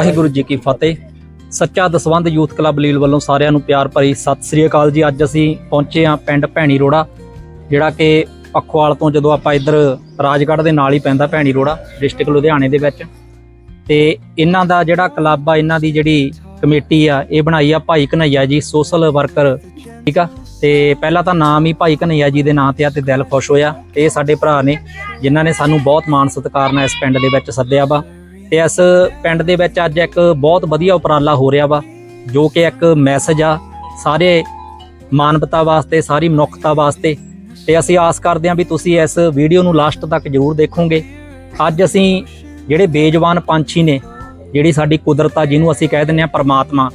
ਵਾਹਿਗੁਰੂ ਜੀ ਕੀ ਫਤਿਹ। ਸੱਚਾ ਦਸਵੰਧ youth club ਲੀਲ ਵੱਲੋਂ ਸਾਰਿਆਂ ਨੂੰ ਪਿਆਰ ਭਰੀ ਸਤਿ ਸ੍ਰੀ ਅਕਾਲ ਜੀ। ਅੱਜ ਅਸੀਂ ਪਹੁੰਚੇ ਹਾਂ ਪਿੰਡ ਭੈਣੀ ਰੋੜਾ, ਜਿਹੜਾ ਕਿ ਪਖਵਾਲ ਤੋਂ ਜਦੋਂ ਆਪਾਂ ਇੱਧਰ ਰਾਜਗੜ੍ਹ ਦੇ ਨਾਲ ਹੀ ਪੈਂਦਾ ਭੈਣੀ ਰੋੜਾ, ਡਿਸਟ੍ਰਿਕਟ ਲੁਧਿਆਣੇ ਦੇ ਵਿੱਚ। ਤੇ ਇਹਨਾਂ ਦਾ ਜਿਹੜਾ ਕਲੱਬ ਆ, ਇਹਨਾਂ ਦੀ ਜਿਹੜੀ ਕਮੇਟੀ ਆ, ਇਹ ਬਣਾਈ ਆ ਭਾਈ ਕਨਈਆ ਜੀ, ਸੋਸ਼ਲ ਵਰਕਰ। ਠੀਕ ਆ? ਤੇ ਪਹਿਲਾਂ ਤਾਂ ਨਾਮ ਹੀ ਭਾਈ ਕਨਈਆ ਜੀ ਦੇ ਨਾਂ ਤੇ ਆ ਤੇ ਦਿਲ ਖੁਸ਼ ਹੋਇਆ। ਤੇ ਇਹ ਸਾਡੇ ਭਰਾ ਨੇ, ਜਿਨ੍ਹਾਂ ਨੇ ਸਾਨੂੰ ਬਹੁਤ ਮਾਣ ਸਤਿਕਾਰ ਨਾਲ ਇਸ ਪਿੰਡ ਦੇ ਵਿੱਚ ਸੱਦਿਆ ਵਾ। ਤੇ ਇਸ ਪਿੰਡ ਦੇ ਵਿੱਚ ਅੱਜ ਇੱਕ ਬਹੁਤ ਵਧੀਆ ਉਪਰਾਲਾ ਹੋ ਰਿਹਾ ਵਾ, ਜੋ ਕਿ ਇੱਕ ਮੈਸੇਜ ਆ ਸਾਰੇ ਮਾਨਵਤਾ ਵਾਸਤੇ, ਸਾਰੀ ਮਨੁੱਖਤਾ ਵਾਸਤੇ। ਤੇ ਅਸੀਂ ਆਸ ਕਰਦੇ ਹਾਂ ਵੀ ਤੁਸੀਂ ਇਸ ਵੀਡੀਓ ਨੂੰ ਲਾਸਟ ਤੱਕ ਜ਼ਰੂਰ ਦੇਖੋਗੇ। ਅੱਜ ਅਸੀਂ ਜਿਹੜੇ ਬੇਜਵਾਨ ਪੰਛੀ ਨੇ, ਜਿਹੜੀ ਸਾਡੀ ਕੁਦਰਤ ਆ, ਜਿਹਨੂੰ ਅਸੀਂ ਕਹਿ ਦਿੰਦੇ ਆ ਪਰਮਾਤਮਾ,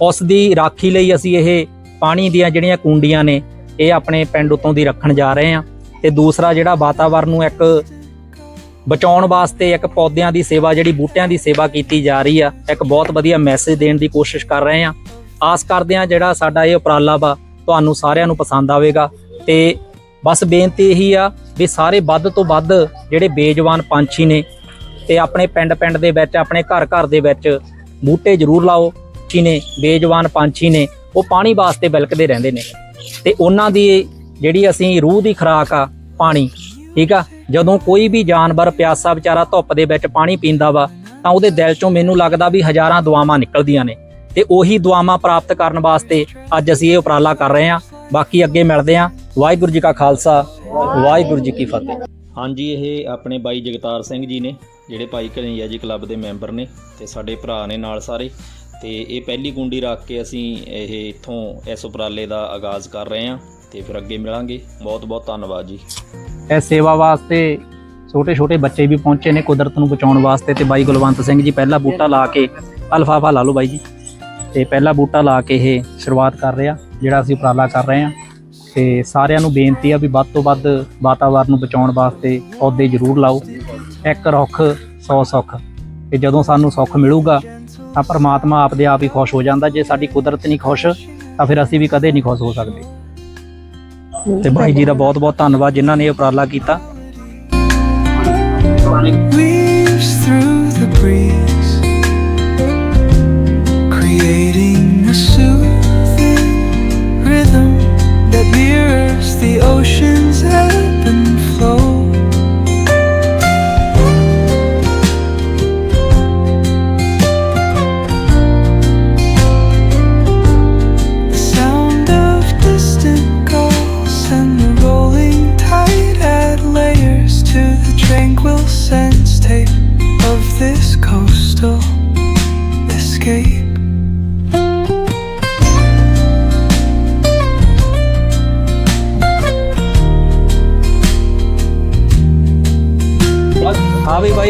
ਉਸ ਦੀ ਰਾਖੀ ਲਈ ਅਸੀਂ ਇਹ ਪਾਣੀ ਦੀਆਂ ਜਿਹੜੀਆਂ ਕੁੰਡੀਆਂ ਨੇ, ਇਹ ਆਪਣੇ ਪਿੰਡ ਉਤੋਂ ਦੀ ਰੱਖਣ ਜਾ ਰਹੇ ਹਾਂ। ਤੇ ਦੂਸਰਾ ਜਿਹੜਾ ਵਾਤਾਵਰਨ ਨੂੰ ਇੱਕ ਬਚਾਉਣ ਵਾਸਤੇ ਇੱਕ ਪੌਦਿਆਂ ਦੀ ਸੇਵਾ, ਜਿਹੜੀ ਬੂਟਿਆਂ ਦੀ ਸੇਵਾ ਕੀਤੀ ਜਾ ਰਹੀ ਆ, ਇੱਕ ਬਹੁਤ ਵਧੀਆ ਮੈਸੇਜ ਦੇਣ ਦੀ ਕੋਸ਼ਿਸ਼ ਕਰ ਰਹੇ ਆ। ਆਸ ਕਰਦੇ ਆ ਜਿਹੜਾ ਸਾਡਾ ਇਹ ਉਪਰਾਲਾ ਵਾ, ਤੁਹਾਨੂੰ ਸਾਰਿਆਂ ਨੂੰ ਪਸੰਦ ਆਵੇਗਾ। ਤੇ ਬਸ ਬੇਨਤੀ ਇਹੀ ਆ ਵੀ ਸਾਰੇ ਵੱਧ ਤੋਂ ਵੱਧ ਜਿਹੜੇ ਬੇਜਵਾਨ ਪੰਛੀ ਨੇ, ਤੇ ਆਪਣੇ ਪਿੰਡ-ਪਿੰਡ ਦੇ ਵਿੱਚ, ਆਪਣੇ ਘਰ-ਘਰ ਦੇ ਵਿੱਚ ਬੂਟੇ ਜ਼ਰੂਰ ਲਾਓ। ਪੰਛੀ ਨੇ, ਬੇਜਵਾਨ ਪੰਛੀ ਨੇ, ਉਹ ਪਾਣੀ ਵਾਸਤੇ ਬਿਲਕਦੇ ਰਹਿੰਦੇ ਨੇ। ਤੇ ਉਹਨਾਂ ਦੀ ਜਿਹੜੀ ਅਸੀਂ ਰੂਹ ਦੀ ਖੁਰਾਕ ਆ, ਪਾਣੀ ਠੀਕ ਆ? ਜਦੋਂ ਕੋਈ ਵੀ ਜਾਨਵਰ ਪਿਆਸਾ ਵਿਚਾਰਾ ਧੁੱਪ ਦੇ ਵਿੱਚ ਪਾਣੀ ਪੀਂਦਾ ਵਾ, ਤਾਂ ਉਹਦੇ ਦਿਲ ਚੋਂ ਮੈਨੂੰ ਲੱਗਦਾ ਵੀ ਹਜ਼ਾਰਾਂ ਦੁਆਵਾਂ ਨਿਕਲਦੀਆਂ ਨੇ। ਤੇ ਉਹੀ ਦੁਆਵਾਂ ਪ੍ਰਾਪਤ ਕਰਨ ਵਾਸਤੇ ਅੱਜ ਅਸੀਂ ਇਹ ਉਪਰਾਲਾ ਕਰ ਰਹੇ ਹਾਂ। ਬਾਕੀ ਅੱਗੇ ਮਿਲਦੇ ਹਾਂ। ਵਾਹਿਗੁਰੂ ਜੀ ਕਾ ਖਾਲਸਾ, ਵਾਹਿਗੁਰੂ ਜੀ ਕੀ ਫਤਿਹ। ਹਾਂਜੀ, ਇਹ ਆਪਣੇ ਬਾਈ ਜਗਤਾਰ ਸਿੰਘ ਜੀ ਨੇ, ਜਿਹੜੇ ਭਾਈ ਕਨਈਆ ਜੀ ਕਲੱਬ ਦੇ ਮੈਂਬਰ ਨੇ ਤੇ ਸਾਡੇ ਭਰਾ ਨੇ ਨਾਲ ਸਾਰੇ। ਤੇ ਇਹ ਪਹਿਲੀ ਗੁੰਡੀ ਰੱਖ ਕੇ ਅਸੀਂ ਇਹ ਇੱਥੋਂ ਇਸ ਉਪਰਾਲੇ ਦਾ ਆਗਾਜ਼ ਕਰ ਰਹੇ ਹਾਂ ਤੇ ਫਿਰ ਅੱਗੇ ਮਿਲਾਂਗੇ। ਬਹੁਤ ਬਹੁਤ ਧੰਨਵਾਦ ਜੀ। ਇਸ ਸੇਵਾ ਵਾਸਤੇ ਛੋਟੇ ਛੋਟੇ ਬੱਚੇ ਵੀ ਪਹੁੰਚੇ ਨੇ ਕੁਦਰਤ ਨੂੰ ਬਚਾਉਣ ਵਾਸਤੇ ਤੇ ਬਾਈ ਗੁਲਵੰਤ ਸਿੰਘ ਜੀ ਪਹਿਲਾ ਬੂਟਾ ਲਾ ਕੇ ਅਲਫਾਫਾ ਲਾ ਲਓ ਬਾਈ ਜੀ। ਤੇ ਪਹਿਲਾ ਬੂਟਾ ਲਾ ਕੇ ਇਹ ਸ਼ੁਰੂਆਤ ਕਰ ਰਿਹਾ, ਜਿਹੜਾ ਅਸੀਂ ਉਪਰਾਲਾ ਕਰ ਰਹੇ ਹਾਂ। ਤੇ ਸਾਰਿਆਂ ਨੂੰ ਬੇਨਤੀ ਆ ਵੀ ਵੱਧ ਤੋਂ ਵੱਧ ਵਾਤਾਵਰਨ ਨੂੰ ਬਚਾਉਣ ਵਾਸਤੇ ਪੌਦੇ ਜ਼ਰੂਰ ਲਾਓ। ਇੱਕ ਰੁੱਖ 100 ਸੁੱਖ। ਤੇ ਜਦੋਂ ਸਾਨੂੰ ਸੁੱਖ ਮਿਲੂਗਾ, ਤਾਂ ਪਰਮਾਤਮਾ ਆਪਦੇ ਆਪ ਹੀ ਖੁਸ਼ ਹੋ ਜਾਂਦਾ। ਜੇ ਸਾਡੀ ਕੁਦਰਤ ਨਹੀਂ ਖੁਸ਼, ਤਾਂ ਫਿਰ ਅਸੀਂ ਵੀ ਕਦੇ ਨਹੀਂ ਖੁਸ਼ ਹੋ ਸਕਦੇ। ਤੇ ਭਾਈ ਜੀ ਦਾ ਬਹੁਤ ਬਹੁਤ ਧੰਨਵਾਦ ਜਿਨ੍ਹਾਂ ਨੇ ਇਹ ਉਪਰਾਲਾ ਕੀਤਾ। Weaves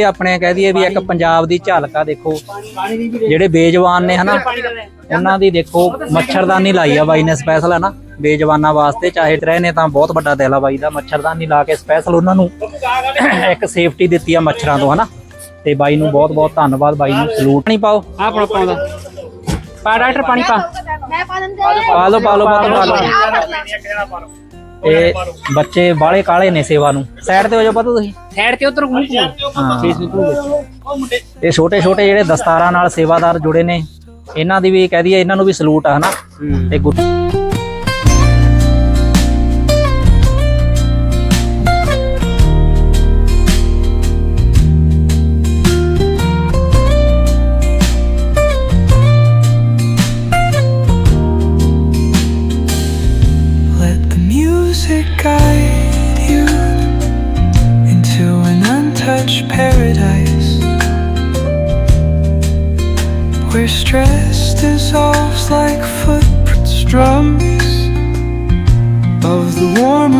ਹਾਂ ਬਾਈ ਆਪਣੇ ਕਹਿ ਦਈਏ ਵੀ ਇੱਕ ਪੰਜਾਬ ਦੀ ਝਲਕ ਆ ਦੇਖੋ। ਜਿਹੜੇ ਬੇਜਵਾਨ ਨੇ ਹਨਾ ਉਹਨਾਂ ਦੀ ਦੇਖੋ ਮੱਛਰਦਾਨੀ ਲਾਈ ਆ ਬਾਈ ਨੇ ਸਪੈਸ਼ਲ ਹਨਾ। ਬੇਜਵਾਨਾਂ ਵਾਸਤੇ ਚਾਹੇ ਟਰੇ ਨੇ ਤਾਂ ਬਹੁਤ ਵੱਡਾ ਦਿਲ ਆ ਬਾਈ ਦਾ ਮੱਛਰਦਾਨੀ ਲਾ ਕੇ ਸਪੈਸ਼ਲ ਉਹਨਾਂ ਨੂੰ ਇੱਕ ਸੇਫਟੀ ਦਿੱਤੀ ਆ ਮੱਛਰਾਂ ਤੋਂ ਹਨਾ। ਤੇ ਬਾਈ ਨੂੰ ਬਹੁਤ ਬਹੁਤ ਧੰਨਵਾਦ ਬਾਈ ਨੂੰ ਸਲੂਟ ਨਹੀਂ ਪਾਓ। ਆ ਪਾ ਪਾਉਂਦਾ ਪਾ ਡਾਕਟਰ ਪਾਣੀ ਪਾ। ਮੈਂ ਪਾ ਦਿੰਦੇ। ਪਾ ਲਓ ਪਾ ਲਓ, ਪਾ ਲਓ। ਇਹ ਬੱਚੇ ਬਾਲੇ ਕਾਲੇ ਨੇ ਸੇਵਾ ਨੂੰ। ਸਾਈਡ ਤੇ ਹੋ ਜਾਓ ਪਤਾ ਤੁਸੀਂ। ਸਾਈਡ ਤੇ ਉਧਰ ਮੂੰਹ ਹਾਂ। ਫੇਸ ਇਹ ਛੋਟੇ ਛੋਟੇ ਜਿਹੜੇ ਦਸਤਾਰਾਂ ਨਾਲ ਸੇਵਾਦਾਰ ਜੁੜੇ ਨੇ ਇਹਨਾਂ ਦੀ ਵੀ ਕਹਿ ਦਈਏ ਇਹਨਾਂ ਨੂੰ ਵੀ ਸਲੂਟ ਆ ਹਨਾ? ਤੇ ਗੁਰ-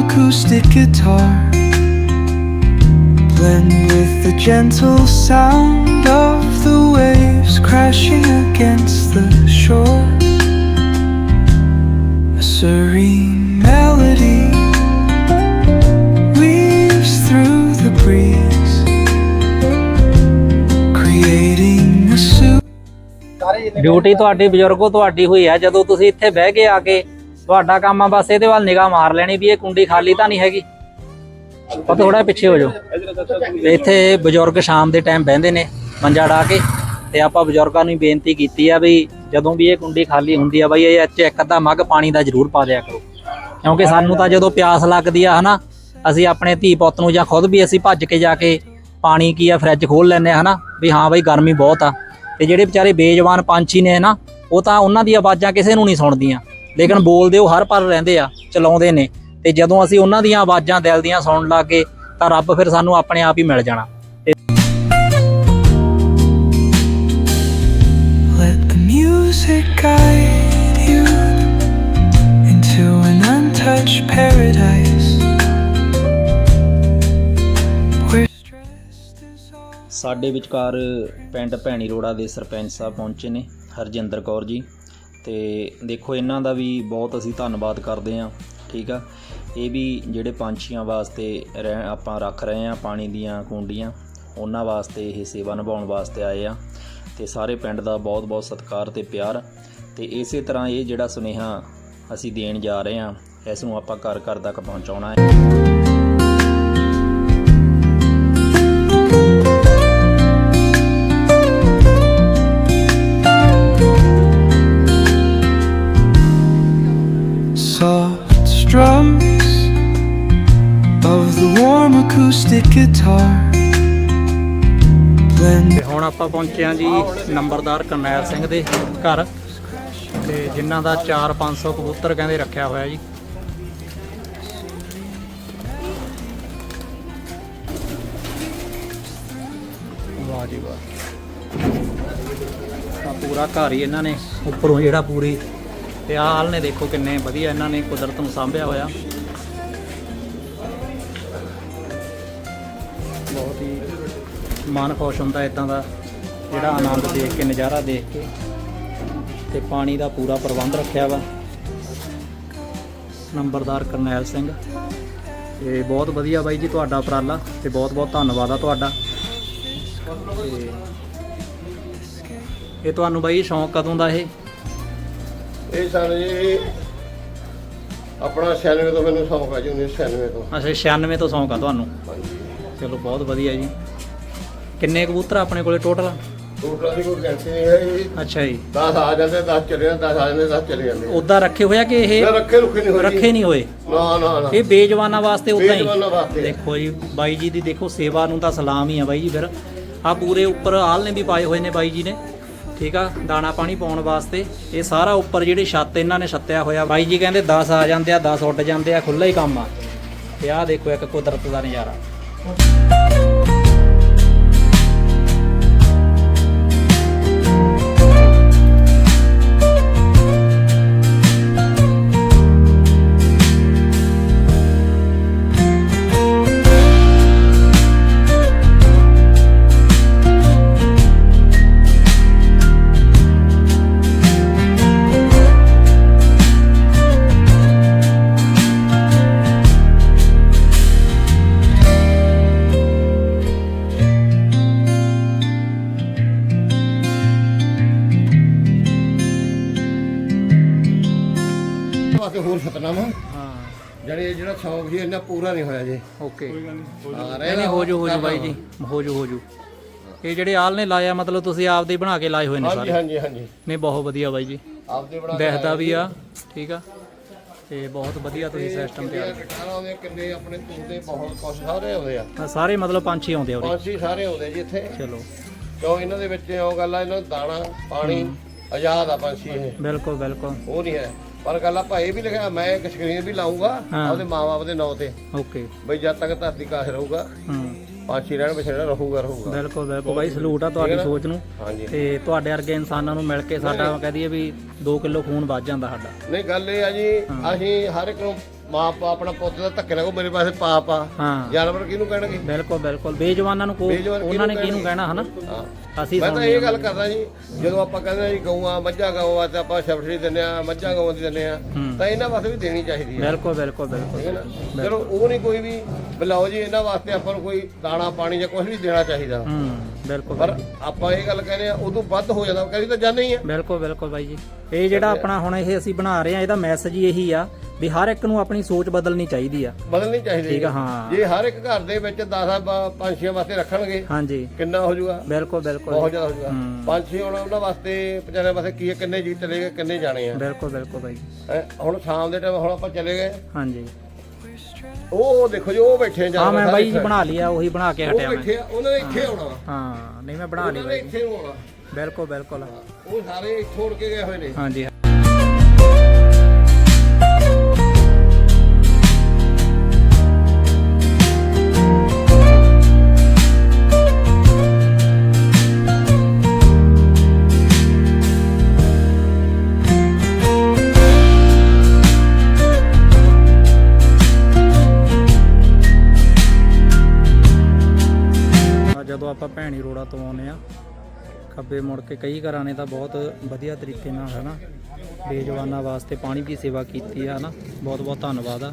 acoustic guitar blend with the gentle sound of the waves crashing against the shore. A serene melody weaves through the breeze, creating a suit. Duty ਤੁਹਾਡੀ ਬਜ਼ੁਰਗੋ ਤੁਹਾਡੀ ਹੋਈ ਹੈ ਜਦੋਂ ਤੁਸੀਂ ਇੱਥੇ ਬਹਿ ਕੇ ਆ ਕੇ ਤੁਹਾਡਾ ਕੰਮ ਆ, ਬਸ ਇਹਦੇ ਵੱਲ ਨਿਗਾਹ ਮਾਰ ਲੈਣੀ ਵੀ ਇਹ ਕੁੰਡੀ ਖਾਲੀ ਤਾਂ ਨਹੀਂ ਹੈਗੀ। ਉਹ ਥੋੜਾ ਪਿੱਛੇ ਹੋ ਜਾਓ। ਇੱਥੇ ਬਜ਼ੁਰਗ ਸ਼ਾਮ ਦੇ ਟਾਈਮ ਬਹਿੰਦੇ ਨੇ, ਮੰਜਾ ਢਾ ਕੇ, ਤੇ ਆਪਾਂ ਬਜ਼ੁਰਗਾਂ ਨੂੰ ਬੇਨਤੀ ਕੀਤੀ ਆ ਵੀ ਜਦੋਂ ਵੀ ਇਹ ਕੁੰਡੀ ਖਾਲੀ ਹੁੰਦੀ ਆ ਬਈ, ਇਹ ਚ ਇੱਕ ਅੱਧਾ ਮੱਗ ਪਾਣੀ ਦਾ ਜ਼ਰੂਰ ਪਾ ਦਿਆ ਕਰੋ। ਕਿਉਂਕਿ ਸਾਨੂੰ ਤਾਂ ਜਦੋਂ ਪਿਆਸ ਲੱਗਦੀ ਆ, ਹਨਾ, ਅਸੀਂ ਆਪਣੇ ਧੀ ਪੁੱਤ ਨੂੰ ਜਾਂ ਖੁਦ ਵੀ ਅਸੀਂ ਭੱਜ ਕੇ ਜਾ ਕੇ ਪਾਣੀ ਕੀ ਆ, ਫਰਿੱਜ ਖੋਲ ਲੈਂਦੇ ਆ, ਹਨਾ, ਵੀ ਹਾਂ ਬਈ ਗਰਮੀ ਬਹੁਤ ਆ। ਤੇ ਜਿਹੜੇ ਵਿਚਾਰੇ ਬੇਜਵਾਨ ਪੰਛੀ ਨੇ ਨਾ ਉਹ ਤਾਂ ਉਹਨਾਂ ਦੀ ਆਵਾਜ਼ਾਂ ਕਿਸੇ ਨੂੰ ਨਹੀਂ ਸੁਣਦੀਆਂ। ਲੇਕਿਨ ਬੋਲਦੇ ਉਹ ਹਰ ਪਰ ਰਹਿੰਦੇ ਆ ਚਲਾਉਂਦੇ ਨੇ। ਤੇ ਜਦੋਂ ਅਸੀਂ ਉਹਨਾਂ ਦੀਆਂ ਆਵਾਜ਼ਾਂ ਦਿਲ ਦੀਆਂ ਸੁਣਨ ਲੱਗੇ ਤਾਂ ਰੱਬ ਫਿਰ ਸਾਨੂੰ ਆਪਣੇ ਆਪ ਹੀ ਮਿਲ ਜਾਣਾ। Let the music guide you into an untouched paradise. Where stress dissolves. ਸਾਡੇ ਵਿਚਕਾਰ ਪਿੰਡ ਭੈਣੀ ਰੋੜਾ ਦੇ ਸਰਪੰਚ ਸਾਹਿਬ ਪਹੁੰਚੇ ਨੇ ਹਰਜਿੰਦਰ ਕੌਰ ਜੀ। ਤੇ ਦੇਖੋ, ਇਹਨਾਂ ਦਾ ਵੀ ਬਹੁਤ ਅਸੀਂ ਧੰਨਵਾਦ ਕਰਦੇ ਹਾਂ, ਠੀਕ ਆ? ਇਹ ਵੀ ਜਿਹੜੇ ਪੰਛੀਆਂ ਵਾਸਤੇ ਰਹਿ- ਆਪਾਂ ਰੱਖ ਰਹੇ ਹਾਂ ਪਾਣੀ ਦੀਆਂ ਕੁੰਡੀਆਂ, ਉਹਨਾਂ ਵਾਸਤੇ ਇਹ ਸੇਵਾ ਨਿਭਾਉਣ ਵਾਸਤੇ ਆਏ ਆ ਤੇ ਸਾਰੇ ਪਿੰਡ ਦਾ ਬਹੁਤ ਬਹੁਤ ਸਤਿਕਾਰ ਤੇ ਪਿਆਰ। ਤੇ ਇਸੇ ਤਰ੍ਹਾਂ ਇਹ ਜਿਹੜਾ ਸੁਨੇਹਾ ਅਸੀਂ ਦੇਣ ਜਾ ਰਹੇ ਹਾਂ, ਇਸ ਨੂੰ ਆਪਾਂ ਘਰ ਘਰ ਤੱਕ ਪਹੁੰਚਾਉਣਾ ਹੈ। The warm acoustic guitar. Blend ਤੇ ਹੁਣ ਆਪਾਂ ਪਹੁੰਚੇ ਹਾਂ ਜੀ ਨੰਬਰਦਾਰ ਕਰਨੈਲ ਸਿੰਘ ਦੇ ਘਰ। ਤੇ ਜਿਨ੍ਹਾਂ ਦਾ 4-500 ਕਬੂਤਰ ਕਹਿੰਦੇ ਰੱਖਿਆ ਹੋਇਆ ਜੀ। ਵਾਹ ਜੀ ਵਾਹ। ਆ ਪੂਰਾ ਘਰ ਹੀ ਇਹਨਾਂ ਨੇ, ਉੱਪਰੋਂ ਜਿਹੜਾ ਪੂਰੀ। ਤੇ ਆਹ ਹਾਲ ਨੇ ਦੇਖੋ ਕਿੰਨੇ ਵਧੀਆ ਇਹਨਾਂ ਨੇ ਕੁਦਰਤ ਨੂੰ ਸਾਂਭਿਆ ਹੋਇਆ। ਬਹੁਤ ਹੀ ਮਨ ਖੁਸ਼ ਹੁੰਦਾ ਇਦਾਂ ਦਾ ਜਿਹੜਾ ਆਨੰਦ ਦੇਖ ਕੇ ਨਜ਼ਾਰਾ ਦੇਖ ਕੇ ਤੇ ਪਾਣੀ ਦਾ ਪੂਰਾ ਪ੍ਰਬੰਧ ਰੱਖਿਆ ਵਾ। ਨੰਬਰਦਾਰ ਕਰਨੈਲ ਸਿੰਘ। ਤੇ ਬਹੁਤ ਵਧੀਆ ਬਾਈ ਜੀ ਤੁਹਾਡਾ ਉਪਰਾਲਾ ਤੇ ਬਹੁਤ ਬਹੁਤ ਧੰਨਵਾਦ ਆ ਤੁਹਾਡਾ। ਇਹ ਤੁਹਾਨੂੰ ਬਾਈ ਸ਼ੌਂਕ ਕਦੋਂ ਦਾ ਇਹ? ਇਹ ਸਰ ਜੀ ਆਪਣਾ 96 ਤੋਂ ਮੈਨੂੰ ਸ਼ੌਂਕ ਆ ਜੀ 1996 ਤੋਂ। ਅੱਛਾ 96 ਤੋਂ ਸ਼ੌਂਕ ਆ ਤੁਹਾਨੂੰ? ਹਾਂਜੀ। ਚਲੋ ਬਹੁਤ ਵਧੀਆ ਜੀ। ਕਿੰਨੇ ਕਬੂਤਰ ਆ ਆਪਣੇ ਕੋਲੇ ਟੋਟਲ ਟੋਟਲ ਦੀ ਕੋਈ ਗਿਣਤੀ ਨਹੀਂ ਹੈ ਜੀ। ਅੱਛਾ ਜੀ। 10 ਆ ਜਾਂਦੇ 10 ਚਲੇ ਜਾਂਦੇ 10 ਆ ਜਾਂਦੇ 10 ਚਲੇ ਜਾਂਦੇ ਉਦਾਂ ਰੱਖੇ ਹੋਇਆ ਕਿ ਇਹ ਨਾ ਰੱਖੇ ਰੁੱਖੇ ਨਹੀਂ ਹੋਏ ਜੀ। ਰੱਖੇ ਨਹੀਂ ਹੋਏ? ਨਾ ਨਾ ਨਾ। ਇਹ ਬੇਜਵਾਨਾਂ ਵਾਸਤੇ ਉਦਾਂ ਹੀ। ਵਾਸਤੇ। ਦੇਖੋ ਜੀ ਬਾਈ ਜੀ ਦੀ ਦੇਖੋ ਸੇਵਾ ਨੂੰ ਤਾਂ ਸਲਾਮ ਹੀ ਆ ਬਾਈ ਜੀ ਫਿਰ। ਆ ਪੂਰੇ ਉੱਪਰ ਆਲ ਨੇ ਵੀ ਪਾਏ ਹੋਏ ਨੇ ਬਾਈ ਜੀ ਨੇ। ਠੀਕ ਆ ਦਾਣਾ ਪਾਣੀ ਪਾਉਣ ਵਾਸਤੇ। ਇਹ ਸਾਰਾ ਉੱਪਰ ਜਿਹੜੀ ਛੱਤ ਇਹਨਾਂ ਨੇ ਛੱਤਿਆ ਹੋਇਆ ਬਾਈ ਜੀ ਕਹਿੰਦੇ 10 ਆ ਜਾਂਦੇ ਆ 10 ਉੱਡ ਜਾਂਦੇ ਆ ਖੁੱਲਾ ਹੀ ਕੰਮ ਆ। ਤੇ ਆਹ ਦੇਖੋ ਇੱਕ ਕੁਦਰਤ ਦਾ ਨਜ਼ਾਰਾ। ਵਾਸਤੇ ਹੋਰ ਵਾ ਹਾਂ। ਜਿਹੜੇ ਜਿਹੜਾ ਸ਼ੌਂਕ ਸੀ ਇਹਨਾਂ ਪੂਰਾ ਨਹੀਂ ਹੋਇਆ ਜੀ। ਓਕੇ। ਹਾਂ ਨਹੀਂ ਨਹੀਂ ਹੋ ਜੂ ਹੋ ਜੂ ਬਾਈ ਜੀ। ਹੋ। ਜੂ ਹੋ ਜੂ। ਇਹ ਜਿਹੜੇ ਆਲ ਨੇ ਲਾਇਆ ਮਤਲਬ ਤੁਸੀਂ ਆਪਦੇ ਹੀ ਬਣਾ ਕੇ ਲਾਏ ਹੋਏ ਨੇ ਹਾਂਜੀ ਸਾਰੇ। ਹਾਂਜੀ ਹਾਂਜੀ। ਨਹੀਂ ਬਹੁਤ ਵਧੀਆ ਬਾਈ ਜੀ। ਆਪਦੇ ਬਣਾ ਕੇ ਦਿਖਦਾ ਵੀ ਆ ਠੀਕ ਆ। ਤੇ ਬਹੁਤ ਵਧੀਆ ਤੁਸੀਂ ਸਿਸਟਮ ਕਿੰਨੇ ਤਿਆਰ ਗਿਟਾਰਾਂ ਆਉਂਦੇ ਕਿੰਨੇ ਆਪਣੇ ਤੁੰਦੇ ਬਹੁਤ ਕੁਛ ਸਾਰੇ ਆਉਂਦੇ ਆ। ਆ ਸਾਰੇ ਮਤਲਬ ਪੰਛੀ ਆਉਂਦੇ ਆ ਉਰੇ। ਪੰਛੀ ਸਾਰੇ ਆਉਂਦੇ ਜੀ ਇੱਥੇ। ਚਲੋ। ਕਿਉਂ ਇਹਨਾਂ ਦੇ ਵਿੱਚ ਉਹ ਗੱਲ ਆ ਇਹਨਾਂ ਨੂੰ ਦਾਣਾ ਪਾਣੀ ਆਜ਼ਾਦ ਆ ਪੰਛੀ ਇਹ। ਬਿਲਕੁਲ ਬਿਲਕੁਲ। ਉਹ ਨਹੀਂ ਹੈ। ਪਰ ਗੱਲ ਆਪਾਂ ਇਹ ਵੀ ਲਿਖਿਆ ਮੈਂ ਇੱਕ ਸਕਰੀਨ ਵੀ ਲਾਉਂਗਾ ਹਾਂ। ਆਪਦੇ ਮਾਪੇ ਦੇ ਨਾਂ ਤੇ। ਓਕੇ। ਬਈ ਜਦ ਤੱਕ ਧਰਤੀ ਕਾਸ਼ ਰਹੂਗਾ ਹੂੰ। ਪੰਛੀ ਰਹਿਣ ਬਸੇਰਾ ਰਹੂਗਾ ਰਹੂਗਾ। ਬਿਲਕੁਲ ਬਿਲਕੁਲ। ਬਾਈ ਸਲੂਟ ਆ ਤੁਹਾਡੀ ਸੋਚ ਨੂੰ। ਹਾਂਜੀ। ਤੇ ਤੁਹਾਡੇ ਵਰਗੇ ਇਨਸਾਨਾਂ ਨੂੰ ਮਿਲ ਕੇ ਸਾਡਾ ਕਹਿ ਦਈਏ ਵੀ 2 ਕਿਲੋ ਖੂਨ ਵੱਧ ਜਾਂਦਾ ਸਾਡਾ। ਨਹੀਂ ਗੱਲ ਇਹ ਆ ਜੀ ਅਸੀਂ ਹਰ ਇੱਕ ਨੂੰ ਮਾਂ ਪਾ ਆਪਣਾ ਪੁੱਤ ਦਾ ਧੱਕੇ ਕੋ ਮੇਰੇ ਪਾਸੇ ਪਾਪ ਆ। ਹਾਂ। ਜਾਨਵਰ ਕਿਹਨੂੰ ਕਹਿਣਗੇ? ਬਿਲਕੁਲ ਬਿਲਕੁਲ। ਬੇਜਵਾਨਾਂ ਨੂੰ ਕੋ ਬੇਜਵਾਨ ਉਹਨਾਂ ਨੇ ਕਿਹਨੂੰ ਕਹਿਣਾ ਹਨਾ? ਅਸੀਂ ਮੈਂ ਤਾਂ ਇਹ ਗੱਲ ਕਰਦਾ ਜੀ ਜਦੋਂ ਆਪਾਂ ਕਹਿੰਦੇ ਆ ਜੀ ਗਊਆਂ ਮੱਝਾਂ ਗਊਆਂ ਤੇ ਆਪਾਂ ਸ਼ਬਸ਼ੀ ਦਿੰਦੇ ਆ ਮੱਝਾਂ ਗਊਆਂ ਦੀ ਦਿੰਦੇ ਆ। ਤਾਂ ਇਹਨਾਂ ਵਾਸਤੇ ਵੀ ਦੇਣੀ ਚਾਹੀਦੀ ਹੈ। ਬਿਲਕੁਲ ਬਿਲਕੁਲ ਬਿਲਕੁਲ। ਠੀਕ ਹੈ ਨਾ? ਚਲੋ ਉਹ ਨਹੀਂ ਕੋਈ ਵੀ ਬੁਲਾਓ ਜੀ ਇਹਨਾਂ ਵਾਸਤੇ ਆਪਾਂ ਨੂੰ ਕੋਈ ਦਾਣਾ ਪਾਣੀ ਜਾਂ ਕੁਝ ਵੀ ਦੇਣਾ ਚਾਹੀਦਾ। ਹੂੰ। ਬਿਲਕੁਲ ਪਰ ਆਪਾਂ ਇਹ ਗੱਲ ਕਹਿੰਦੇ ਆ ਉਦੋਂ ਵੱਧ ਹੋ ਜਾਂਦਾ ਕਦੀ ਤਾਂ ਜਾਣਾ ਹੀ ਆ। ਬਿਲਕੁਲ ਬਿਲਕੁਲ ਬਾਈ ਜੀ। ਇਹ ਜਿਹੜਾ ਆਪਣਾ ਹੁਣ ਇਹ ਅਸੀਂ ਬਣਾ ਰਹੇ ਆ ਇਹਦਾ ਮੈਸੇਜ ਹੀ ਇਹੀ ਆ ਵੀ ਹਰ ਇੱਕ ਨੂੰ ਆਪਣੀ ਸੋਚ ਬਦਲਣੀ ਚਾਹੀਦੀ ਆ। ਬਦਲਣੀ ਚਾਹੀਦੀ ਠੀਕ ਆ, ਹੈ। ਜੇ ਹਰ ਇੱਕ ਘਰ ਦੇ ਵਿੱਚ 10 ਪੰਛੀਆਂ ਵਾਸਤੇ ਰੱਖਣਗੇ ਹਾਂਜੀ। ਕਿੰਨਾ ਹੋ ਜਾਊਗਾ? ਬਿਲਕੁਲ ਬਹੁਤ ਬਿਲਕੁਲ ਜ਼ਿਆਦਾ ਹੋ ਜਾਊਗਾ। ਪੰਛੀ ਹੁਣ ਉਹਨਾਂ ਵਾਸਤੇ ਵਿਚਾਰਿਆਂ ਵਾਸਤੇ ਕੀ ਹੈ ਕਿੰਨੇ ਜੀ ਚਲੇ ਗਏ ਕਿੰਨੇ ਜਾਣੇ ਆ। ਬਿਲਕੁਲ ਬਿਲਕੁਲ ਬਾਈ ਹੁਣ ਸ਼ਾਮ ਦੇ ਟਾਈਮ ਹੁਣ ਆਪਾਂ ਚਲੇ ਗਏ। ਹਾਂਜੀ। ਉਹ ਦੇਖੋ ਜੀ ਉਹ ਬੈਠੇ ਜਾ ਹਾਂ ਮੈਂ ਬਾਈ ਜੀ ਬਣਾ ਲਿਆ ਉਹੀ ਬਣਾ ਕੇ ਉਹ ਹਟਿਆ ਮੈਂ। ਬੈਠੇ ਉਹਨਾਂ ਨੇ ਇੱਥੇ ਆਉਣਾ ਹਾਂ ਨਹੀਂ ਮੈਂ ਬਣਾ ਲਈ ਉਹਨਾਂ ਨੇ ਬਾਈ ਇੱਥੇ ਆਉਣਾ ਬਿਲਕੁਲ ਬਿਲਕੁਲ। ਉਹ ਸਾਰੇ ਇੱਥੋਂ ਉੜ ਕੇ ਗਏ ਹੋਏ ਨੇ। ਹਾਂਜੀ ਰੋੜਾ ਤੋਂ ਆਉਂਦੇ ਆ ਖੱਬੇ ਮੁੜ ਕੇ ਕਈ ਘਰਾਂ ਨੇ ਤਾਂ ਬਹੁਤ ਵਧੀਆ ਤਰੀਕੇ ਨਾਲ ਹੈ ਨਾ ਬੇਜਵਾਨਾਂ ਵਾਸਤੇ ਪਾਣੀ ਦੀ ਸੇਵਾ ਕੀਤੀ ਆ ਨਾ ਬਹੁਤ ਬਹੁਤ ਧੰਨਵਾਦ ਆ।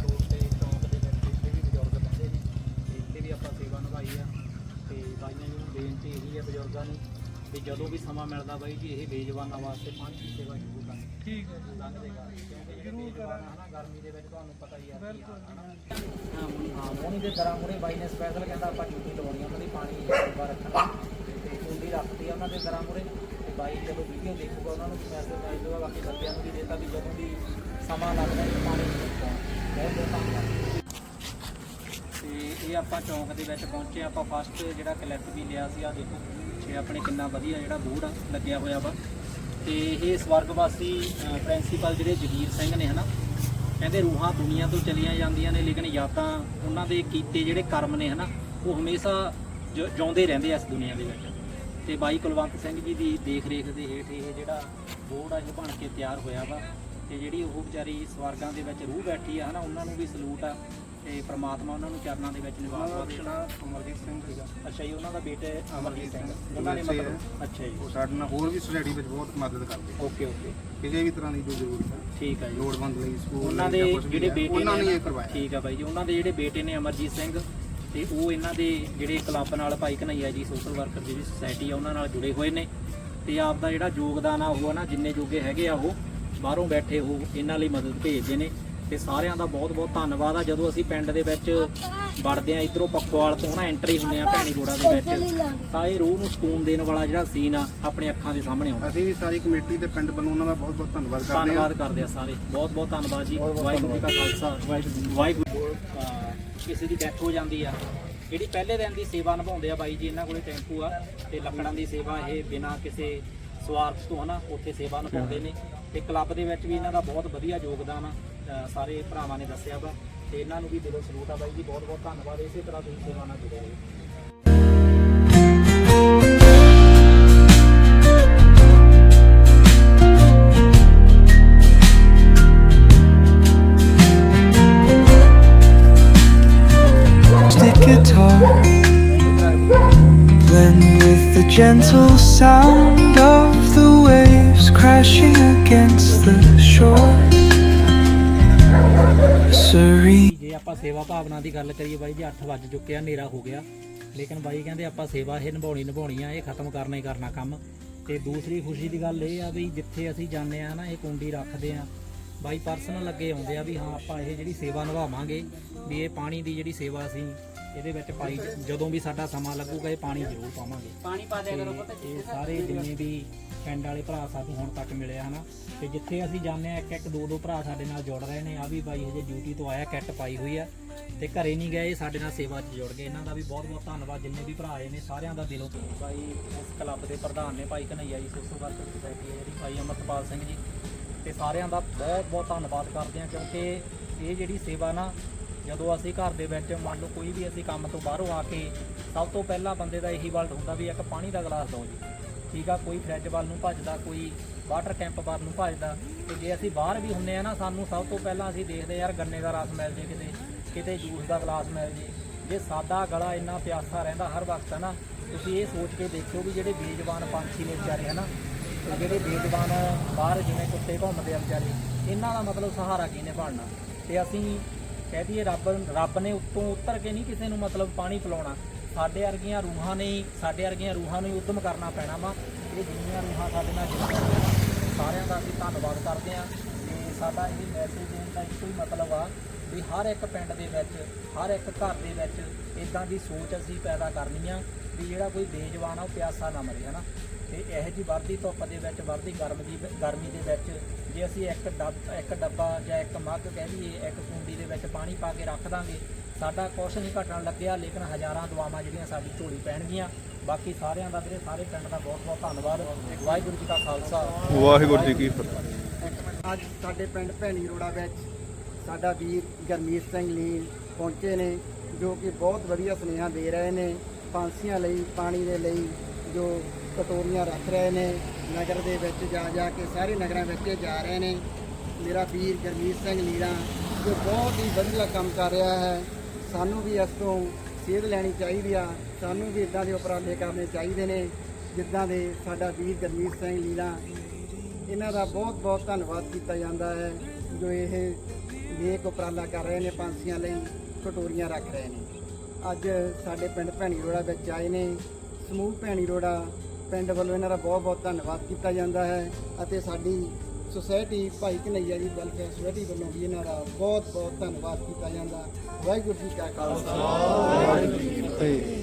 ਰੋਡ ਤੇ ਚੌਂਕ ਦੇ ਵਿੱਚ ਇੱਥੇ ਵੀ ਬਜ਼ੁਰਗ ਬੰਦੇ ਨੇ ਇੱਥੇ ਵੀ ਆਪਾਂ ਸੇਵਾ ਨਿਭਾਈ ਆ। ਤੇ ਬੇਨਤੀ ਇਹੀ ਹੈ ਬਜ਼ੁਰਗਾਂ ਨੂੰ ਵੀ ਜਦੋਂ ਵੀ ਸਮਾਂ ਮਿਲਦਾ ਬਾਈ ਜੀ ਇਹ ਬੇਜਵਾਨਾਂ ਵਾਸਤੇ ਪਾਣੀ ਦੀ ਸੇਵਾ ਜ਼ਰੂਰ ਕਰਨ ਠੀਕ ਹੈ ਜੀ ਲੰਘਦੇਗਾ ਕਿਉਂਕਿ ਜਿਹੜੇ ਬੇਜਵਾਨ ਆ ਗਰਮੀ ਦੇ ਵਿੱਚ ਤੁਹਾਨੂੰ ਪਤਾ ਹੀ ਆ ਬਿਲਕੁਲ ਹਾਂ ਮੋਨੀ ਦੇ ਦਰਾਂ ਮੁਰੇ ਬਾਈ ਨੇ ਸਪੈਸ਼ਲ ਕਹਿੰਦਾ ਆਪਾਂ ਡਿਊਟੀ ਲਵਾਉਣੀ ਉਹਨਾਂ ਦੀ ਪਾਣੀ ਸੇਵਾ ਰੱਖਣਾ ਤੇ ਕੁੰਡੀ ਰੱਖਤੀ ਆ ਉਹਨਾਂ ਦੇ ਦਰਾਂ ਮੁਰੇ ਤੇ ਬਾਈ ਜਦੋਂ ਵੀਡੀਓ ਦੇਖੂਗਾ ਉਹਨਾਂ ਨੂੰ ਮੈਸੇਜ ਆਈ ਜਾਊਗਾ ਬਾਕੀ ਬੰਦਿਆਂ ਨੂੰ ਵੀ ਦੇਤਾ ਵੀ ਜਦੋਂ ਵੀ ਸਮਾਂ ਲੱਗਦਾ ਪਾਣੀ ਬਹੁਤ ਬਹੁਤ ਧੰਨਵਾਦ ਇਹ ਆਪਾਂ ਚੌਂਕ ਦੇ ਵਿੱਚ ਪਹੁੰਚੇ ਆਪਾਂ ਫਸਟ ਜਿਹੜਾ ਕਲੈਕਟ ਵੀ ਲਿਆ ਸੀ ਆ ਦੇਖੋ। ਪਿੱਛੇ ਆਪਣੇ ਕਿੰਨਾ ਵਧੀਆ ਜਿਹੜਾ ਬੋਰਡ ਲੱਗਿਆ ਹੋਇਆ ਵਾ। ਤੇ ਇਹ ਸਵਰਗਵਾਸੀ ਪ੍ਰਿੰਸੀਪਲ ਜਿਹੜੇ ਜਗੀਰ ਸਿੰਘ ਨੇ ਹਨਾ, ਕਹਿੰਦੇ ਰੂਹਾਂ ਦੁਨੀਆ ਤੋਂ ਚਲੀਆਂ ਜਾਂਦੀਆਂ ਨੇ, ਲੇਕਿਨ ਯਾਦਾਂ ਉਹਨਾਂ ਦੇ ਕੀਤੇ ਜਿਹੜੇ ਕਰਮ ਨੇ ਹਨਾ, ਉਹ ਹਮੇਸ਼ਾ ਜ- ਜਿਉਂਦੇ ਰਹਿੰਦੇ ਆ ਇਸ ਦੁਨੀਆ ਦੇ ਵਿੱਚ। ਤੇ ਬਾਈ ਕੁਲਵੰਤ ਸਿੰਘ ਜੀ ਦੀ ਦੇਖ ਰੇਖ ਦੇ ਹੇਠ ਇਹ ਜਿਹੜਾ ਬੋਰਡ ਆ, ਇਹ ਬਣ ਕੇ ਤਿਆਰ ਹੋਇਆ ਵਾ, ਤੇ ਜਿਹੜੀ ਉਹ ਵਿਚਾਰੀ ਸਵਰਗਾਂ ਦੇ ਵਿੱਚ ਰੂਹ ਬੈਠੀ ਆ ਹਨਾ, ਉਹਨਾਂ ਨੂੰ ਵੀ ਸਲੂਟ ਆ। ਤੇ ਪ੍ਰਮਾਤਮਾ ਉਹਨਾਂ ਨੂੰ ਚਰਨਾਂ ਦੇ ਵਿੱਚ ਨਿਵਾਸ ਬਖਸ਼ੇ ਅਮਰਜੀਤ ਸਿੰਘ ਸੀਗਾ। ਅੱਛਾ ਜੀ ਉਹਨਾਂ ਦਾ ਬੇਟੇ ਅਮਰਜੀਤ ਸਿੰਘ। ਉਹਨਾਂ ਨੇ ਮਤਲਬ ਅੱਛਾ ਜੀ। ਉਹ ਸਾਡੇ ਨਾਲ ਹੋਰ ਵੀ ਸੁਸਾਇਟੀ ਵਿੱਚ ਬਹੁਤ ਮਦਦ ਕਰਦੇ ਓਕੇ ਓਕੇ। ਕਿਸੇ ਵੀ ਤਰ੍ਹਾਂ ਦੀ ਜੋ ਜ਼ਰੂਰਤ ਹੈ। ਠੀਕ ਆ ਜੀ। ਲੋੜਵੰਦ ਲਈ ਸਕੂਲ ਉਹਨਾਂ ਦੇ ਜਿਹੜੇ ਹੈ, ਬੇਟੇ ਉਹਨਾਂ ਨੇ ਇਹ ਕਰਵਾਇਆ ਠੀਕ ਆ ਬਾਈ ਜੀ ਉਹਨਾਂ ਦੇ ਜਿਹੜੇ ਬੇਟੇ ਨੇ ਅਮਰਜੀਤ ਸਿੰਘ ਤੇ ਉਹ ਇਹਨਾਂ ਦੇ ਜਿਹੜੇ ਕਲੱਬ ਨਾਲ ਭਾਈ ਕਨਈਆ ਜੀ ਸੋਸ਼ਲ ਵਰਕਰ ਜਿਹੜੀ ਸੁਸਾਇਟੀ ਆ ਉਹਨਾਂ ਨਾਲ ਜੁੜੇ ਹੋਏ ਨੇ ਤੇ ਆਪ ਦਾ ਜਿਹੜਾ ਯੋਗਦਾਨ ਆ ਉਹ ਨਾ ਜਿੰਨੇ ਜੋਗੇ ਹੈਗੇ ਆ ਉਹ ਬਾਹਰੋਂ ਬੈਠੇ ਉਹ ਇਹਨਾਂ ਲਈ ਮਦਦ ਭੇਜਦੇ ਨੇ। ਤੇ ਸਾਰਿਆਂ ਦਾ ਬਹੁਤ ਬਹੁਤ ਧੰਨਵਾਦ ਆ। ਜਦੋਂ ਅਸੀਂ ਪਿੰਡ ਦੇ ਵਿੱਚ ਵੜਦੇ ਆ ਇਧਰੋਂ ਪੱਕਵਾਲ ਤੋਂ ਨਾ ਐਂਟਰੀ ਹੁੰਦੇ ਆ ਭੈਣੀ ਰੋੜਾ ਦੇ ਵਿੱਚ। ਤਾਂ ਇਹ ਰੂਹ ਨੂੰ ਸਕੂਨ ਦੇਣ ਵਾਲਾ ਜਿਹੜਾ ਸੀਨ ਆ ਆਪਣੇ ਅੱਖਾਂ ਦੇ ਸਾਹਮਣੇ ਆਉਂਦਾ। ਅਸੀਂ ਵੀ ਸਾਰੀ ਕਮੇਟੀ ਤੇ ਪਿੰਡ ਵੱਲੋਂ ਉਹਨਾਂ ਦਾ ਬਹੁਤ ਬਹੁਤ ਧੰਨਵਾਦ ਕਰਦੇ ਹਾਂ ਧੰਨਵਾਦ ਕਰਦੇ ਆ ਸਾਰੇ। ਬਹੁਤ ਬਹੁਤ ਧੰਨਵਾਦ ਜੀ। ਵਾਹਿਗੁਰੂ ਜੀ ਕਾ ਖਾਲਸਾ। ਵਾਹਿਗੁਰੂ ਕਿਸੇ ਦੀ ਡੈਥ ਹੋ ਜਾਂਦੀ ਆ। ਜਿਹੜੀ ਪਹਿਲੇ ਦਿਨ ਦੀ ਸੇਵਾ ਨਿਭਾਉਂਦੇ ਆ ਬਾਈ ਜੀ ਇਹਨਾਂ ਕੋਲੇ ਟੈਂਪੂ ਆ ਤੇ ਲੱਕੜਾਂ ਦੀ ਸੇਵਾ ਇਹ ਬਿਨਾਂ ਕਿਸੇ ਸਵਾਰਥ ਤੋਂ ਹਨਾ ਉੱਥੇ ਸੇਵਾ ਨਿਭਾਉਂਦੇ ਨੇ। ਤੇ ਕਲੱਬ ਦੇ ਵਿੱਚ ਵੀ ਇਹਨਾਂ ਦਾ ਬਹੁਤ ਵਧੀਆ ਯੋਗਦਾਨ ਆ। ਸਾਰੇ ਭਰਾਵਾਂ ਨੇ ਦੱਸਿਆ ਵਾ ਤੇ ਇਹਨਾਂ ਨੂੰ ਵੀ ਦਿਲੋਂ ਸਲੂਟ ਆ ਬਾਈ ਜੀ ਬਹੁਤ ਬਹੁਤ ਧੰਨਵਾਦ ਇਸੇ ਤਰ੍ਹਾਂ ਤੁਸੀਂ ਸੇਵਾ ਨਾਲ ਜੁੜੇ ਰਹੋ acoustic guitar blend with the gentle sound of the waves crashing against the shore. Serene. ਜੇ ਆਪਾਂ ਸੇਵਾ ਭਾਵਨਾ ਦੀ ਗੱਲ ਕਰੀਏ ਬਾਈ, ਜੀ 8 ਵੱਜ ਚੁੱਕਿਆ ਹਨੇਰਾ ਹੋ ਗਿਆ। ਲੇਕਿਨ ਬਾਈ ਕਹਿੰਦੇ ਆਪਾਂ ਸੇਵਾ ਇਹ ਨਿਭਾਉਣੀ ਨਿਭਾਉਣੀ ਆ, ਇਹ ਖਤਮ ਕਰਨਾ ਹੀ ਕਰਨਾ ਕੰਮ। ਤੇ ਦੂਸਰੀ ਖੁਸ਼ੀ ਦੀ ਗੱਲ ਇਹ ਆ ਵੀ ਜਿੱਥੇ ਅਸੀਂ ਜਾਂਦੇ ਆ ਨਾ, ਇਹ ਕੁੰਡੀ ਰੱਖਦੇ ਆ। ਬਾਈ ਪਰਸਨਲ ਅੱਗੇ ਆਉਂਦੇ ਆ ਵੀ ਹਾਂ, ਆਪਾਂ ਇਹ ਜਿਹੜੀ ਸੇਵਾ ਨਿਭਾਵਾਂਗੇ, ਵੀ ਇਹ ਪਾਣੀ ਦੀ ਜਿਹੜੀ ਸੇਵਾ ਅਸੀਂ ਇਹਦੇ ਵਿੱਚ ਪਾਈ ਜਦੋਂ ਵੀ ਸਾਡਾ ਸਮਾਂ ਲੱਗੂਗਾ ਇਹ ਪਾਣੀ ਜ਼ਰੂਰ ਪਾਵਾਂਗੇ। ਪਾਣੀ ਪਾ ਦਿਆ ਕਰੋ ਪਤਾ ਇਹ ਸਾਰੇ ਜਿੰਨੇ ਵੀ ਪਿੰਡ ਵਾਲੇ ਭਰਾ ਸਾਨੂੰ ਹੁਣ ਤੱਕ ਮਿਲੇ ਆ ਹਨਾ? ਤੇ ਜਿੱਥੇ ਅਸੀਂ ਜਾਂਦੇ ਆ ਇੱਕ ਇੱਕ ਦੋ ਦੋ ਭਰਾ ਸਾਡੇ ਨਾਲ ਜੁੜ ਰਹੇ ਨੇ। ਆ ਵੀ ਬਾਈ ਹਜੇ ਡਿਊਟੀ ਤੋਂ ਆਇਆ ਕਿੱਟ ਪਾਈ ਹੋਈ ਆ। ਤੇ ਘਰੇ ਨਹੀਂ ਗਏ ਸਾਡੇ ਨਾਲ ਸੇਵਾ 'ਚ ਜੁੜ ਗਏ। ਇਹਨਾਂ ਦਾ ਵੀ ਬਹੁਤ ਬਹੁਤ ਧੰਨਵਾਦ। ਜਿੰਨੇ ਵੀ ਭਰਾ ਆਏ ਨੇ ਸਾਰਿਆਂ ਦਾ ਦਿਲੋਂ। ਬਾਈ ਇਸ ਕਲੱਬ ਦੇ ਪ੍ਰਧਾਨ ਨੇ ਭਾਈ ਕਨਈਆ ਜੀ ਸੋਸ਼ਲ ਵਰਕਰ ਸੁਸਾਇਟੀ ਹੈ ਜਿਹੜੀ ਭਾਈ ਅਮਰਪਾਲ ਸਿੰਘ ਜੀ। ਤੇ ਸਾਰਿਆਂ ਦਾ ਬਹੁਤ ਬਹੁਤ ਧੰਨਵਾਦ ਕਰਦੇ ਆ ਕਿਉਂਕਿ ਇਹ ਜਿਹੜੀ ਸੇਵਾ ਨਾ ਜਦੋਂ ਅਸੀਂ ਘਰ ਦੇ ਵਿੱਚ ਮੰਨ ਲਓ ਕੋਈ ਵੀ ਅਸੀਂ ਕੰਮ ਤੋਂ ਬਾਹਰੋਂ ਆ ਕੇ ਸਭ ਤੋਂ ਪਹਿਲਾਂ ਬੰਦੇ ਦਾ ਇਹੀ ਵੱਲ ਹੁੰਦਾ ਵੀ ਇੱਕ ਪਾਣੀ ਦਾ ਗਲਾਸ ਦਿਓ ਜੀ। ਠੀਕ ਆ, ਕੋਈ ਫ੍ਰਿਜ ਵੱਲ ਨੂੰ ਭੱਜਦਾ, ਕੋਈ ਵਾਟਰ ਕੈਂਪ ਵੱਲ ਨੂੰ ਭੱਜਦਾ। ਤੇ ਜੇ ਅਸੀਂ ਬਾਹਰ ਵੀ ਹੁੰਨੇ ਆ ਨਾ, ਸਾਨੂੰ ਸਭ ਤੋਂ ਪਹਿਲਾਂ ਅਸੀਂ ਦੇਖਦੇ ਯਾਰ ਗੰਨੇ ਦਾ ਰਸ ਮਿਲ ਜੇ ਕਿਤੇ ਕਿਤੇ ਜੂਸ ਦਾ ਗਲਾਸ ਮਿਲ ਜੇ। ਜੇ ਸਾਡਾ ਗਲਾ ਇੰਨਾ ਪਿਆਸਾ ਰਹਿੰਦਾ ਹਰ ਵਕਤ ਹੈ ਨਾ ਤੁਸੀਂ ਇਹ ਸੋਚ ਕੇ ਦੇਖਿਓ ਵੀ ਜਿਹੜੇ ਬੇਜ਼ਬਾਨ ਪੰਛੀ ਨੇ ਵਿਚਾਰੇ, ਹਨਾ, ਤੇ ਜਿਹੜੇ ਬੇਜ਼ਬਾਨ ਬਾਹਰ ਜਿਵੇਂ ਕੁੱਤੇ ਘੁੰਮਦੇ ਆ ਵਿਚਾਰੇ, ਇਹਨਾਂ ਦਾ ਮਤਲਬ ਸਹਾਰਾ ਕਿਹਨੇ ਬਣਨਾ? ਤੇ ਅਸੀਂ ਕਹਿ ਦਈਏ ਰੱਬ ਰੱਬ ਨੇ ਉੱਤੋਂ ਉਤਰ ਕੇ ਨਹੀਂ ਕਿਸੇ ਨੂੰ ਮਤਲਬ ਪਾਣੀ ਪਿਲਾਉਣਾ। ਸਾਡੇ ਵਰਗੀਆਂ ਰੂਹਾਂ ਨੇ ਹੀ- ਸਾਡੇ ਵਰਗੀਆਂ ਰੂਹਾਂ ਨੂੰ ਹੀ ਉਦਮ ਕਰਨਾ ਪੈਣਾ ਵਾ। ਇਹ ਜਿੰਨੀਆਂ ਰੂਹਾਂ ਸਾਡੇ ਨਾਲ ਜੁੜੀਆਂ ਹੋਈਆਂ ਨਾ, ਸਾਰਿਆਂ ਦਾ ਅਸੀਂ ਧੰਨਵਾਦ ਕਰਦੇ ਹਾਂ। ਤੇ ਸਾਡਾ ਇਹ ਮੈਸੇਜ ਦੇਣ ਦਾ ਇੱਕੋ ਹੀ ਮਤਲਬ ਆ ਵੀ ਹਰ ਇੱਕ ਪਿੰਡ ਦੇ ਵਿੱਚ ਹਰ ਇੱਕ ਘਰ ਦੇ ਵਿੱਚ ਇਦਾਂ ਦੀ ਸੋਚ ਅਸੀਂ ਪੈਦਾ ਕਰਨੀ ਆ ਵੀ ਜਿਹੜਾ ਕੋਈ ਬੇਜਵਾਨ ਆ ਉਹ ਪਿਆਸਾ ਨਾ ਮਰੇ ਹਨਾ? ਤੇ ਇਹੋ ਜੀ ਵਰਦੀ ਧੁੱਪ ਦੇ ਵਿੱਚ ਵਰਦੀ ਗਰਮ ਦੀ ਗਰਮੀ ਦੇ ਵਿੱਚ ਜੇ ਅਸੀਂ ਇੱਕ ਡੱਬ ਇੱਕ ਡੱਬਾ ਜਾਂ ਇੱਕ ਮੱਗ ਕਹਿ ਲਈਏ ਇੱਕ ਕੁੰਡੀ ਦੇ ਵਿੱਚ ਪਾਣੀ ਪਾ ਕੇ ਰੱਖ ਦਾਂਗੇ ਸਾਡਾ ਕੁਛ ਨਹੀਂ ਘਟਣ ਲੱਗਿਆ ਲੇਕਿਨ ਹਜ਼ਾਰਾਂ ਦੁਆਵਾਂ ਜਿਹੜੀਆਂ ਸਾਡੀ ਝੋਲੀ ਪੈਣਗੀਆਂ। ਬਾਕੀ ਸਾਰਿਆਂ ਦਾ ਵੀਰੇ ਸਾਰੇ ਪਿੰਡ ਦਾ ਬਹੁਤ ਬਹੁਤ ਧੰਨਵਾਦ। ਵਾਹਿਗੁਰੂ ਜੀ ਕਾ ਖਾਲਸਾ। ਵਾਹਿਗੁਰੂ ਜੀ ਕੀ ਫਤਿਹ। ਅੱਜ ਸਾਡੇ ਪਿੰਡ ਭੈਣੀ ਰੋੜਾ ਵਿੱਚ ਸਾਡਾ ਵੀਰ ਗਰਮੀਤ ਸਿੰਘ ਲੀਨ ਪਹੁੰਚੇ ਨੇ ਜੋ ਕਿ ਬਹੁਤ ਵਧੀਆ ਸੁਨੇਹਾ ਦੇ ਰਹੇ ਨੇ ਪੰਛੀਆਂ ਲਈ ਪਾਣੀ ਦੇ ਲਈ ਜੋ ਕਟੋਰੀਆਂ ਰੱਖ ਰਹੇ ਨੇ, ਨਗਰ ਦੇ ਵਿੱਚ ਜਾ ਜਾ ਕੇ ਸਾਰੇ ਨਗਰਾਂ ਵਿੱਚ ਜਾ ਰਹੇ ਨੇ। ਮੇਰਾ ਵੀਰ ਗਰਮੀਤ ਸਿੰਘ ਲੀਰਾ ਜੋ ਬਹੁਤ ਹੀ ਵਧੀਆ ਕੰਮ ਕਰ ਰਿਹਾ ਹੈ, ਸਾਨੂੰ ਵੀ ਇਸ ਤੋਂ ਸੇਧ ਲੈਣੀ ਚਾਹੀਦੀ ਆ। ਸਾਨੂੰ ਵੀ ਇਦਾਂ ਦੇ ਉਪਰਾਲੇ ਕਰਨੇ ਚਾਹੀਦੇ ਨੇ, ਜਿੱਦਾਂ ਦੇ ਸਾਡਾ ਵੀਰ ਗਰਮੀਤ ਸਿੰਘ ਲੀਲਾ ਇਹਨਾਂ ਦਾ ਬਹੁਤ ਬਹੁਤ ਧੰਨਵਾਦ ਕੀਤਾ ਜਾਂਦਾ ਹੈ, ਜੋ ਇਹ ਨੇਕ ਉਪਰਾਲਾ ਕਰ ਰਹੇ ਨੇ, ਪੰਛੀਆਂ ਲਈ ਕਟੋਰੀਆਂ ਰੱਖ ਰਹੇ ਨੇ। ਅੱਜ ਸਾਡੇ ਪਿੰਡ ਭੈਣੀ ਰੋੜਾ ਵਿੱਚ ਆਏ ਨੇ, ਸਮੂਹ ਭੈਣੀ ਰੋੜਾ ਪਿੰਡ ਵੱਲੋਂ ਇਹਨਾਂ ਦਾ ਬਹੁਤ ਬਹੁਤ ਧੰਨਵਾਦ ਕੀਤਾ ਜਾਂਦਾ ਹੈ ਅਤੇ ਸਾਡੀ ਸੁਸਾਇਟੀ ਭਾਈ ਕਨਈਆ ਜੀ ਵੈਲਫੇਅਰ ਸੁਸਾਇਟੀ ਵੱਲੋਂ ਵੀ ਇਹਨਾਂ ਦਾ ਬਹੁਤ ਬਹੁਤ ਧੰਨਵਾਦ ਕੀਤਾ ਜਾਂਦਾ। ਵਾਹਿਗੁਰੂ ਜੀ ਕਾ ਖਾਲਸਾ। ਵਾਹਿਗੁਰੂ ਜੀ ਕੀ ਫਤਿਹ।